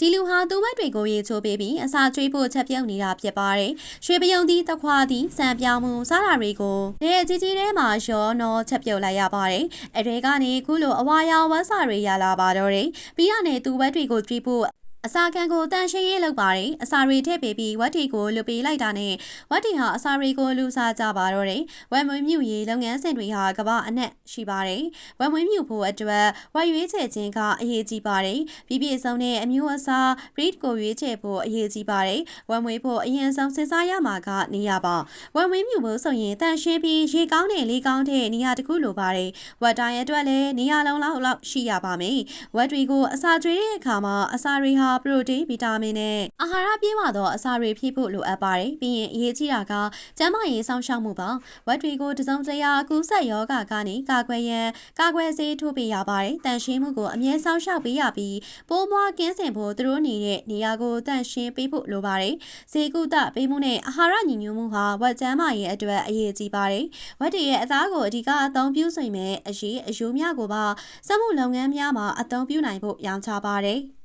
ဒီလူဟာသူ့ဘက်တွေကိုရေချိုးပေးပြီးအစာကျွေးဖို့ချက်ပြုတ်နေတာဖြစ်ပါတယ်။ရွှေပယုံသီးတစ်ခွာသီးစံပြောင်းမှုစားတာတွေကိုနေကြီးကြီးထဲမှာရောနော်ချက်ပြုတ်လိုက်ရပါတယ်။အဲတွေကနေခုလိုအဝါရောင်ဝတ်စာတွေရလာပါတော့တယ်။ပြီးတော့နေသူ့ဘက်တွေကိုကျွေးဖို့ အစာခံကိုတန်ရှင်းရေးလုပ်ပါတယ်အစာတွေထည့်ပေးပြီးဝတ်တီကိုလူပေးလိုက်တာနဲ့ဝတ်တီဟာအစာတွေကိုလူစားကြပါတော့တယ်ဝမ်မွေးမြူရေးလုပ်ငန်းစဉ်တွေဟာကမ္ဘာအနှံ့ရှိပါတယ်ဝမ်မွေးမြူဖို့အတွက်ဝတ်ရွေးချယ်ခြင်းကအရေးကြီးပါတယ်ပြီးပြည့်စုံတဲ့အမျိုးအစား breed ကိုရွေးချယ်ဖို့အရေးကြီးပါတယ်ဝမ်မွေးဖို့အရင်ဆုံးစဉ်းစားရမှာကနေရပါဝမ်မွေးမြူဖို့ဆိုရင်တန်ရှင်းပြီးရေကောင်းတဲ့လေကောင်းတဲ့နေရာတစ်ခုလိုပါတယ်ဝတ်တိုင်းအတွက်လည်းနေရာလုံးလောက်လောက်ရှိရပါမယ်ဝတ်တွေကိုအစာကျွေးတဲ့အခါမှာအစာတွေဟာပရိုတိန်းဗီတာမင်နဲ့အာဟာရပြည့်ဝသောအစာတွေဖြည့်ဖို့လိုအပ်ပါတယ်။ပြီးရင်အရေးကြီးတာကကျန်းမာရေးစောင့်ရှောက်မှုပါ။ဝက်တွေကိုတစုံတရာကူးစက်ရောဂါကနေကာကွယ်ရန်ကာကွယ်ဆေးထိုးပေးရပါတယ်။တန်ရှင်းမှုကိုအမြဲစောင့်ရှောက်ပေးရပြီးပိုးမွားကင်းစင်ဖို့သူတို့နေတဲ့နေရာကိုတန့်ရှင်းပေးဖို့လိုပါတယ်။ဈေးကုသပေးမှုနဲ့အာဟာရညီညွတ်မှုဟာဝက်ကျန်းမာရေးအတွက်အရေးကြီးပါတယ်။ဝက်တွေရဲ့အသားကိုအဓိကအသုံးပြုနိုင်မဲ့အရေးအယိုးများကိုပါစက်မှုလုပ်ငန်းများမှာအသုံးပြုနိုင်ဖို့ရောင်းချပါတယ်။